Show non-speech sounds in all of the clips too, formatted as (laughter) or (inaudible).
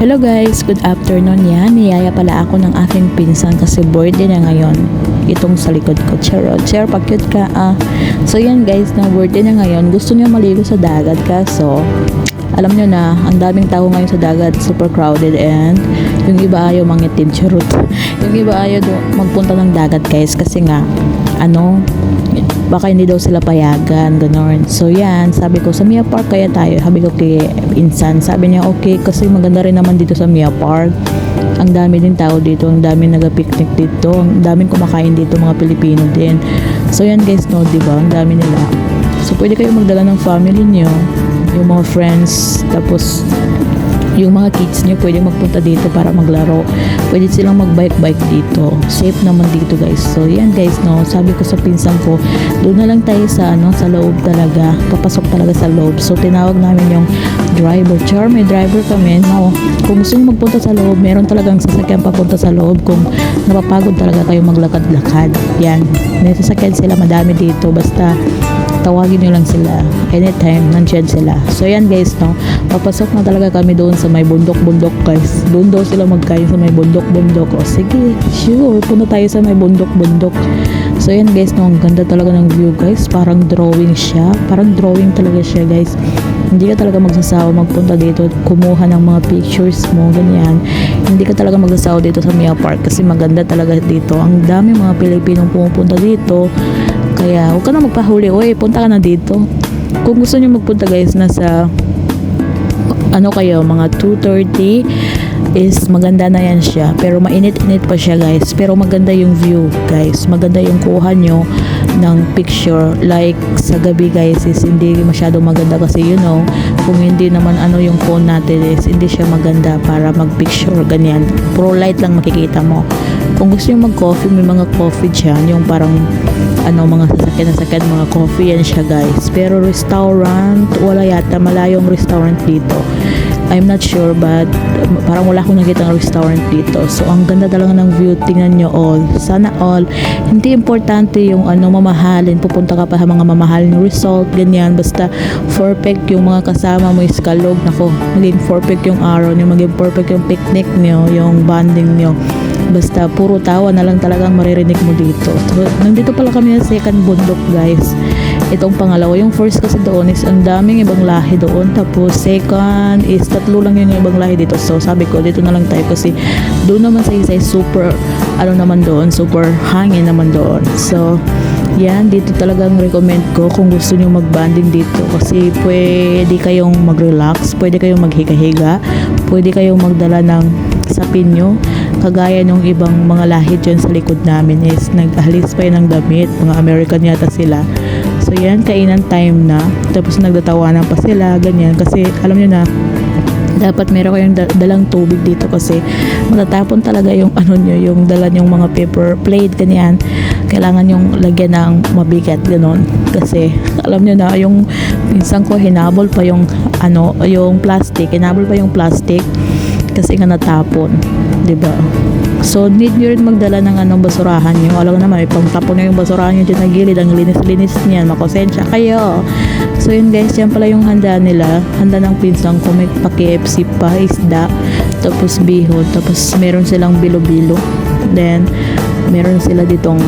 Hello guys, good afternoon yan. Niyaya pala ako ng aking pinsan kasi birthday na ngayon. Itong sa likod ko. Charot. Share, pa-cute ka. Ah. So yan guys, na birthday na ngayon. Gusto niya maligo sa dagat kaso alam nyo na, ang daming tao ngayon sa dagat, super crowded and yung iba ayaw mangitim, charot. (laughs) yung iba ayaw do- magpunta ng dagat guys kasi nga, ano, baka hindi daw sila payagan, gano'n. So yan, sabi ko, sa Mia Park kaya tayo. Sabi ko kay Insan, sabi niya, okay, kasi maganda rin naman dito sa Mia Park. Ang dami din tao dito, ang daming nagapiknik dito, ang daming kumakain dito, mga Pilipino din. So yan guys, no, di ba? Ang dami nila. So pwede kayo magdala ng family niyo, yung mga friends, tapos yung mga kids niyo pwede magpunta dito para maglaro. Pwede silang magbike-bike dito. Safe naman dito guys. So yan guys no, sabi ko sa pinsan ko, doon na lang tayo sa ano, sa loob talaga. Papasok talaga sa loob. So tinawag namin yung driver. Char, may driver kami. No, kung gusto niyo magpunta sa loob, meron talagang sasakyan papunta sa loob kung napapagod talaga kayo maglakad-lakad. Yan. May sasakyan sila madami dito. Basta tawagin nyo lang sila. Anytime nandyan sila. So yan guys no? Papasok na talaga kami doon sa may bundok-bundok guys. Doon daw sila magkain sa may bundok-bundok. O sige. Sure punta tayo sa may bundok-bundok. So yan guys no? Ang ganda talaga ng view guys. Parang drawing siya. Parang drawing talaga siya guys. Hindi ka talaga magsasawa magpunta dito at kumuha ng mga pictures mo ganyan. Hindi ka talaga magsasawa dito sa Mia Park kasi maganda talaga dito. Ang dami mga Pilipinong pumupunta dito kaya huwag ka na magpahuli. Oy punta ka na dito. Kung gusto niyo magpunta guys nasa ano kayo mga 2.30 is maganda na yan siya. Pero mainit-init pa siya guys. Pero maganda yung view guys. Maganda yung kuha nyo ng picture. Like sa gabi guys is hindi masyado maganda kasi you know kung hindi naman ano yung phone natin is hindi siya maganda para mag picture ganyan. Pro light lang makikita mo. Kung gusto nyo mag coffee may mga coffee dyan yung parang ano mga sasakyan na sakyan mga coffee yan siya guys. Pero restaurant wala yata. Malayong restaurant dito I'm not sure but um, parang wala akong nakita ng restaurant dito. So ang ganda talaga ng view. Tingnan nyo all. Sana all. Hindi importante yung ano mamahalin. Pupunta ka pa sa mga mamahalin resort ganyan. Basta perfect yung mga kasama mo is kalog. Nako maging perfect yung araw nyo. Maging perfect yung picnic nyo yung bonding nyo. Basta puro tawa na lang talagang maririnig mo dito. So, nandito pala kami sa second bundok guys itong pangalawa yung first kasi doon is ang daming ibang lahi doon. Tapos second is tatlo lang yun yung ibang lahi dito. So sabi ko dito na lang tayo kasi doon naman sa isa is super ano naman doon super hangin naman doon. So yan, dito talagang recommend ko kung gusto nyo mag-banding dito. Kasi pwede kayong mag-relax, pwede kayong maghiga-higa, pwede kayong magdala ng sapin nyo. Kagaya nung ibang mga lahi dyan sa likod namin is naghalis pa yun ng damit, mga American yata sila so yan, kainan time na tapos nagtatawanan pa sila, ganyan kasi alam nyo na dapat meron kayong da- dalang tubig dito kasi matatapon talaga yung ano nyo, yung dala yung mga paper plate, ganyan. Kailangan yung lagyan ng mabigat, ganon. Kasi alam nyo na, yung pinsan ko hinabol pa yung ano, yung plastic, hinabol pa yung plastic kasi nga natapon, 'di ba? So, need nyo rin magdala ng anong basurahan nyo. Alam naman, may pangtapon nyo yung basurahan nyo dyan na gilid. Ang linis-linis niyan. Makosensya kayo. So, yun guys, yan pala yung handa nila. Handa ng pinsang ko. May pa-KFC pa, isda. Tapos bihon. Tapos meron silang bilo-bilo. Then, meron sila ditong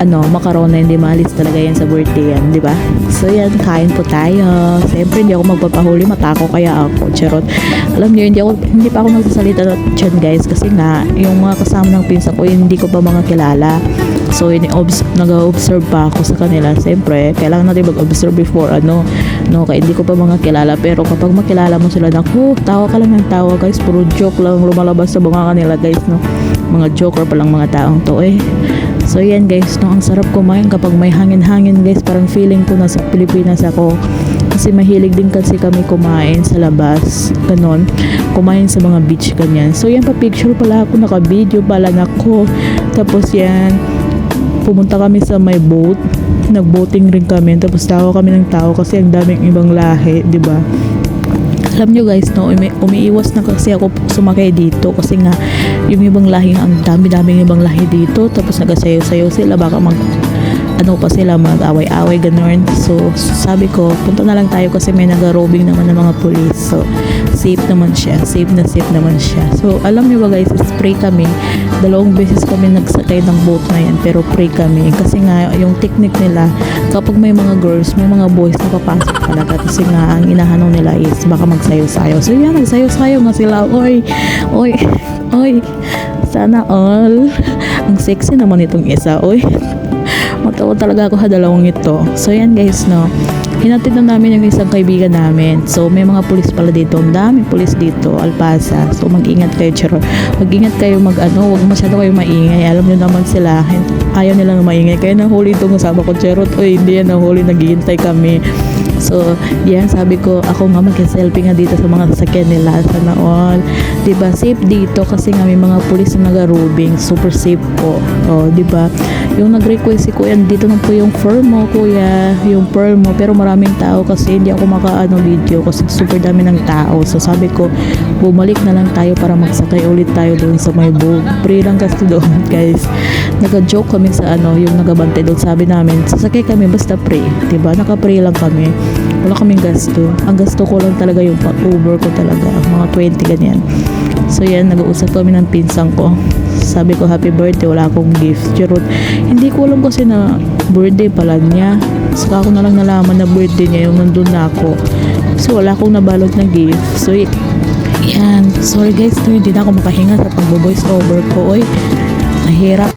ano, makaron na hindi maalis talaga yan sa birthday yan, di ba? So yan, kain po tayo. Siyempre, hindi ako magpapahuli, matako kaya ako. Charot. Alam niyo, hindi, ako, hindi pa ako nagsasalita dyan guys kasi nga, yung mga kasama ng pinsa ko, hindi ko pa mga kilala. So, nag-observe pa ako sa kanila. Siyempre, kailangan natin mag-observe before, ano, no, kaya hindi ko pa mga kilala. Pero kapag makilala mo sila, naku, tawa ka lang ng tawa, guys. Puro joke lang lumalabas sa mga kanila, guys, no. Mga joker pa lang mga taong to, eh. So yan guys, no, ang sarap kumain kapag may hangin-hangin guys, parang feeling ko nasa Pilipinas ako. Kasi mahilig din kasi kami kumain sa labas, ganon. Kumain sa mga beach ganyan. So yan pa picture pala ako, naka-video pala nako. Tapos yan, pumunta kami sa may boat. Nag-boating rin kami. Tapos tawa kami ng tao kasi ang daming ibang lahi, di ba? Alam nyo guys no umi- umiiwas na kasi ako sumakay dito kasi nga yung ibang lahi ang dami daming ibang lahi dito tapos nagasayaw-sayaw sila baka mag ano pa sila mag-away-away ganun. So sabi ko, punta na lang tayo kasi may nag-robing naman ng mga police. So safe naman siya. Safe na safe naman siya. So alam niyo ba guys, spray kami. Dalawang beses kami nagsakay ng boat na yan pero pray kami. Kasi nga yung technique nila, kapag may mga girls, may mga boys na papasok talaga. Kasi nga ang inahanong nila is baka magsayo-sayo. So yan, nagsayo-sayo nga sila. Oy, oy, oy. Sana all. Ang sexy naman itong isa. Oy. Matawa talaga ako sa dalawang ito. So yan guys, no. Hinatid na namin yung isang kaibigan namin. So may mga pulis pala dito. Ang daming pulis dito, Alpasa. So mag-ingat kayo, chero. Mag-ingat kayo mag ano, huwag masyado kayo maingay. Alam niyo naman sila, ayaw nila na maingay. Kaya nahuli itong kasama ko, chero. Uy, hindi yan nahuli, naghihintay kami. So, yan, sabi ko, ako nga mag-selfie nga dito sa mga sasakyan nila. Sana all. Diba, safe dito kasi nga may mga pulis na nagarubing. Super safe po. O, diba? Yung nag-request si kuya, dito na po yung fur mo, kuya. Yung pearl mo. Pero maraming tao kasi hindi ako makaano video kasi super dami ng tao. So, sabi ko, bumalik na lang tayo para magsakay ulit tayo doon sa may boat. Free lang kasi doon, (laughs) guys. Nag-joke kami sa ano, yung nagabante doon. Sabi namin, sasakay kami basta free. Diba? Naka-free lang kami. Wala kaming gasto. Ang gasto ko lang talaga yung pa-Uber ko talaga. Mga 20 ganyan. So yan, nag-uusap kami ng pinsang ko. Sabi ko, happy birthday, wala akong gift. Charot. Hindi ko alam kasi na birthday pala niya. Saka ako na lang nalaman na birthday niya yung nandun na ako. So wala akong nabalot na gift. So yan. Sorry guys, hindi na ako makahinga sa pag-voice over ko. Oy, mahirap.